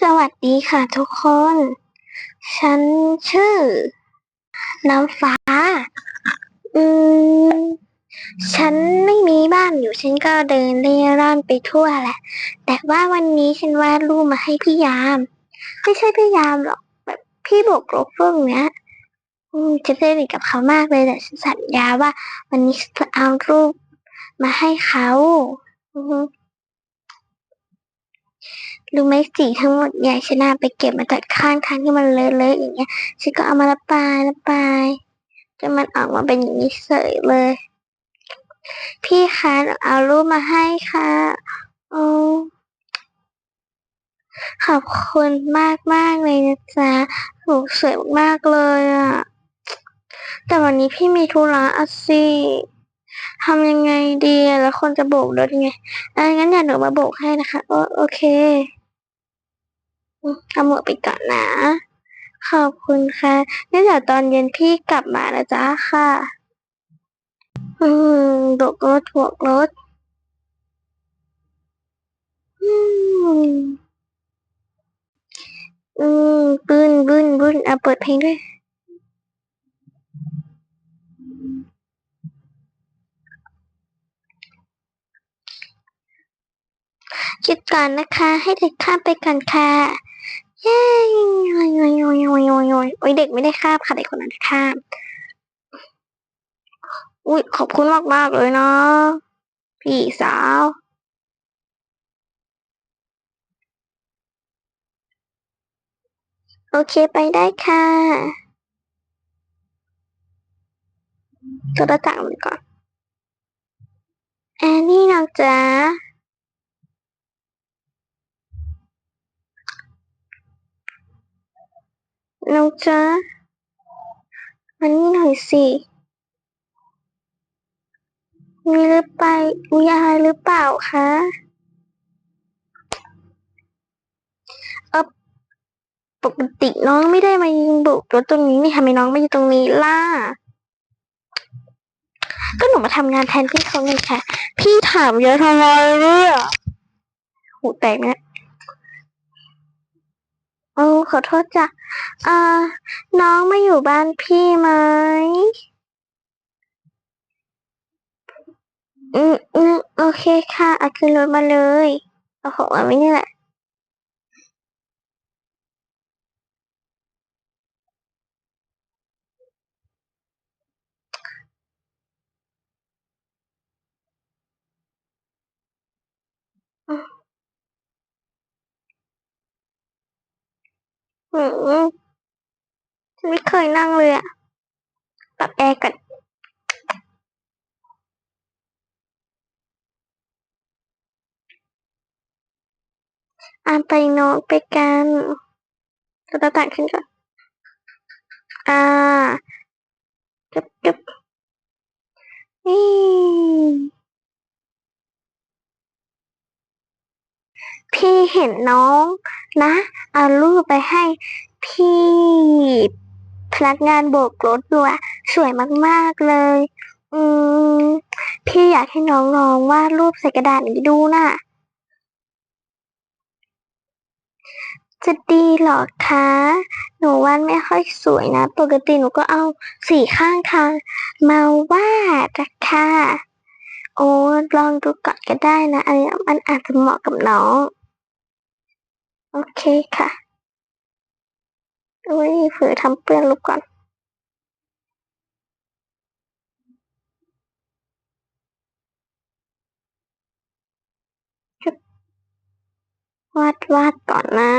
สวัสดีค่ะทุกคน ฉันชื่อ น้ำฟ้า อืม ฉันไม่มีบ้านอยู่ฉันก็เดินเร่ร่อนไปทั่วแหละ แต่ว่าวันนี้ฉันวาดรูปมาให้พี่ยาม ไม่ใช่พี่ยามหรอก แบบพี่บกลบพวกเนี้ยอืมฉันสนิทกับเขามากเลยแต่ฉันสัญญาว่า วันนี้จะเอารูปมาให้เขาอือ รู้ไหมสีทั้งหมดเนี่ยฉันเอาไปเก็บมาจากข้างทางที่มันเลอะๆอย่างเงี้ยฉันก็เอามาระบายระบายจนมันออกมาเป็นอย่างนี้เฉยเลย พี่คะหนูเอารูปมาให้ค่ะโอ้ขอบคุณมากมากๆเลยนะจ๊ะหนูสวยมากเลยอะ แต่วันนี้พี่มีธุระอะสิทำยังไงดีแล้วคนจะโบกรถยังไงเอองั้นเดี๋ยวหนูมาโบกให้นะคะ โอโอเค อืมเอาหมวกไปก่อนนะ ขอบคุณค่ะงั้นเดี๋ยวตอนเย็นพี่กลับมานะจ๊ะค่ะ อืมโบกรถโบกรถ อืม อืมบึ้นบึ้นบึ้นเอาเปิดเพลงด้วยหยุดก่อนนะคะ ให้เด็กข้ามไปก่อนค่ะ เย้ยโอ้ยโอ้ยโอ้ยโอยโอยโอยโอยเด็กไม่ได้ข้ามค่ะเด็กคนนั้นข้ามอุ้ยขอบคุณมากมากเลยเนาะพี่สาว โอเคไปได้ค่ะตัวต่างมันก่อนแอนนี่น้องจ๋า น้องจ๋ามานี่หน่อยสิ มีหรือไปมีอะไรหรือเปล่าคะเออปกติน้องไม่ได้มายิงบุกรถตรงนี้นี่ทำไมน้องไม่อยู่ตรงนี้ล่ะ ก็หนูมาทำงานแทนพี่เขาไงคะพี่ถามเยอะทำไมเนี่ยหูแตกเนี่ย โอ้ขอโทษจ้ะอ่า น้องไม่อยู่บ้านพี่ไหมอืมอืมโอเคค่ะเอาขึ้นรถมาเลยเอาของมาไว้นี่แหละ อืมฉันไม่เคยนั่งเลยอะปรับแอร์ก่อนอ่าไปน้ตไปกันตัวต่างขึ้นก่อนอ่าจึบจึบนี่พี่เห็นน้อง นะ เอารูปไปให้พี่พนักงานโบกรถดูอะสวยมากๆเลย อืม พี่อยากให้น้องลองวาดรูปใส่กระดาษนี้ดูน่ะ จะดีหรอคะ หนูวาดไม่ค่อยสวยนะ ปกติหนูก็เอาสีข้างทางมาวาดนะคะโอ้ลองดูก่อนก็ได้นะ อันนี้มันอาจจะเหมาะกับน้อง โอเคค่ะอุ้ยเผือทำเปื้อนรูปก่อน วาดวาดก่อนนะ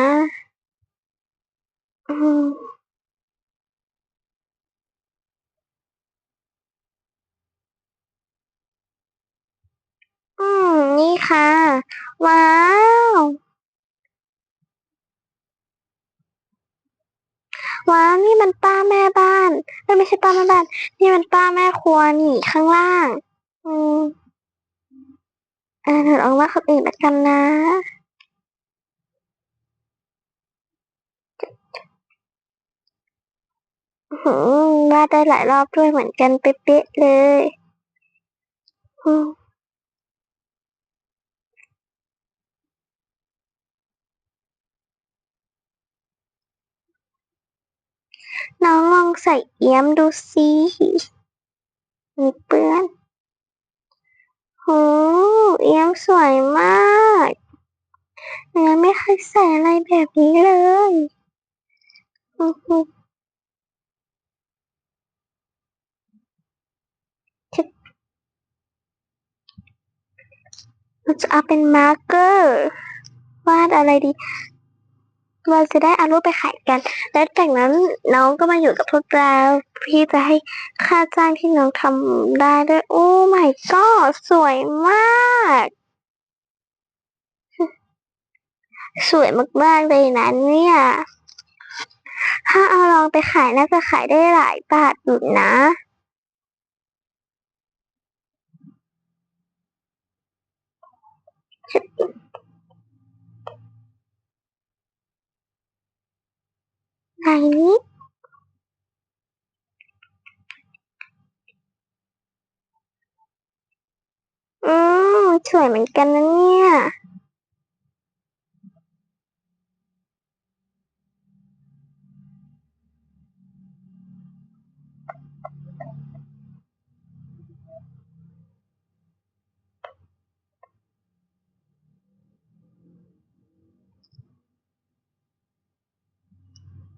อืมอืม นี่ค่ะ ว้าว ว้านี่มันป้าแม่บ้านเอ้ยไม่ใช่ป้าแม่บ้าน นี่มันป้าแม่ครัวนี่ข้างล่าง อืมอ่าหนูลองว่าคนอื่นละกันนะหือวาได้หลายรอบด้วยเหมือนกันเป๊ะๆเลย อืม น้องลอง ใส่เอี้ยมดูสิมีเปื้อนโหเอี้ยมสวยมากเนื้อไม่เคยใส่อะไรแบบนี้เลยเราจะเอาเป็นมาร์กเกอร์วาดอะไรดี เราจะได้เอารูปไปขายกัน แล้วจากนั้นน้องก็มาอยู่กับพวกเราพี่จะให้ค่าจ้างที่น้องทำได้ด้วย โอ้ my god สวยมาก สวยมากๆเลยนะเนี่ย ถ้าเอาลองไปขายน่าจะขายได้หลายบาทอยู่นะ ไหนนี่อืมสวยเหมือนกันนะเนี่ย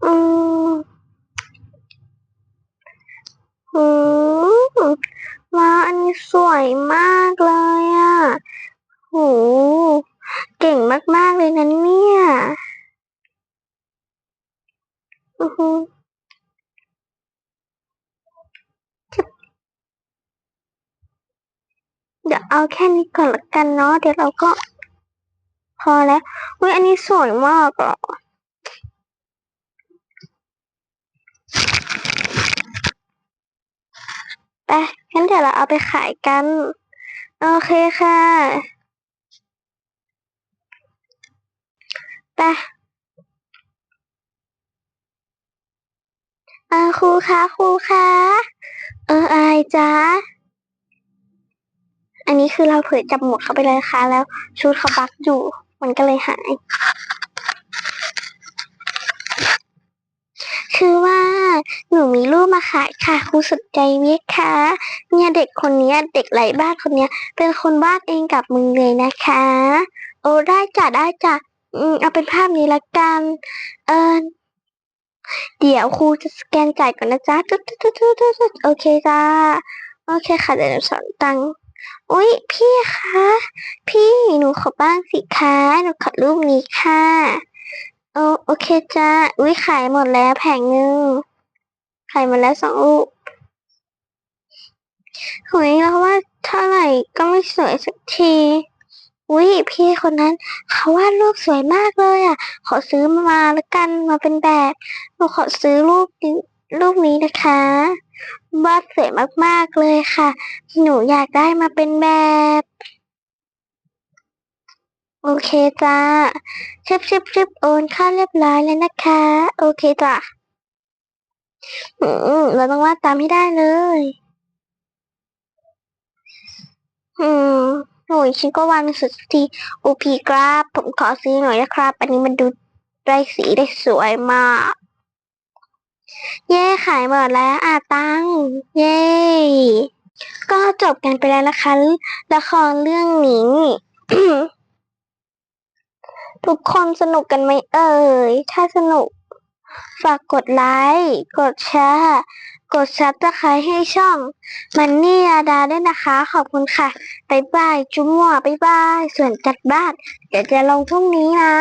อืม อืมว้าอันนี้สวยมากเลยอะโหเก่งมาก ๆ เลยนะเนี่ยอือฮึเดี๋ยวเอาแค่นี้ก่อนละกันเนาะเดี๋ยวเราก็ พอแล้วอุ้ยอันนี้สวยมากอะ ไปงั้นเดี๋ยวเราเอาไปขายกัน โอเคค่ะไปออครูคะครูคะเอออะไรจ๊ะอันนี้คือเราเผยจับหมดเข้าไปเลยค่ะ แล้วชุดเขาบักอยู่ มันก็เลยหาย คือว่าหนู มีรูปมาขายค่ะครูสนใจไหมคะเนี่ยเด็กคนเนี้ยเด็กไร้บ้านคนเนี้ยเป็นคนวาดเองกับมือเลยนะคะ โอ้ได้จ้ะได้จ้ะอืมเอาเป็นภาพนี้ละกัน เออเดี๋ยวครูจะสแกนจ่ายก่อนนะจ๊ะตุ๊ดตุ๊ดตุ๊ดตุ๊ดตุ๊ดโอเคจ้าโอเคค่ะเดี๋ยวสอนตังค์อุ้ยพี่คะพี่หนูขอบ้างสิคะหนูขอรูปนี้ค่ะโอโอเคจ้าอุ้ยขายหมดแล้วแผงหนึ่งายหมดแล้วสองลูกโหยแล้วว่าเท่าไหร่ก็ไม่สวยสักทีอุ้ยพี่คนนั้นเขาวาดรูปสวยมากเลยอะ ขอซื้อมาแล้วกันมาเป็นแบบหนูขอซื้อรูปนี้รูปนี้นะคะวาดสวยมากๆเลยค่ะ หนูอยากได้มาเป็นแบบ โอเคจ้าชิบชิบชิบโอนค่าเรียบร้อยแล้วนะคะ โอเคจ้ะ อืมเราต้องวาดตามให้ได้เลย อืมโอ้ยฉันก็วาดไมันสุดทีโอพีครับผมขอซื้อหน่อยนะครับ อันนี้มันดูได้สีได้สวยมาก เย้ขายหมดแล้วอะตัง เย้ก็จบกันไปแล้วนะคะ ละครเรื่องนี้ ทุกคนสนุกกันไหมเอ่ย ถ้าสนุก ฝากกดไลค์ กดแชร์ กดซับสไครต์ให้ช่องมันนี่อาดาด้วยนะคะ ขอบคุณค่ะบ๊ายบาย จุ๊มัวบ๊ายบาย ส่วนจัดบ้าน เดี๋ยวจะลงพรุ่งนี้นะ